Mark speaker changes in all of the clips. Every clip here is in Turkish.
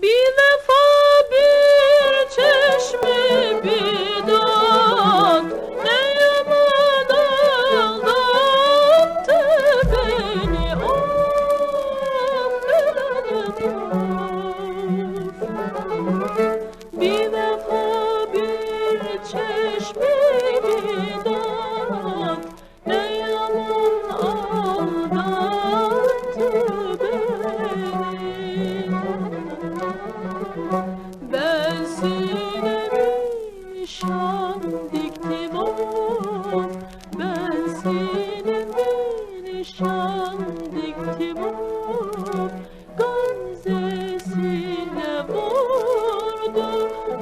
Speaker 1: Be the mektubun garzesine vurdu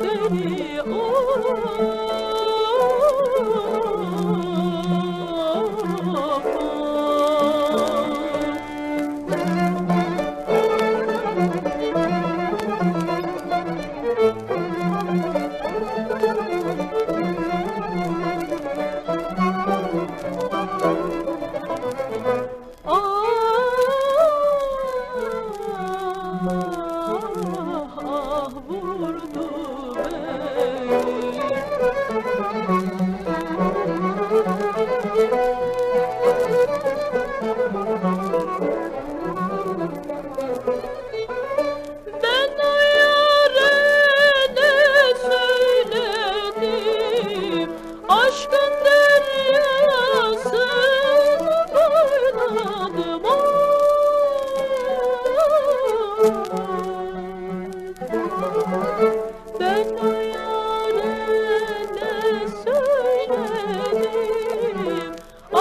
Speaker 1: beni o. Thank you.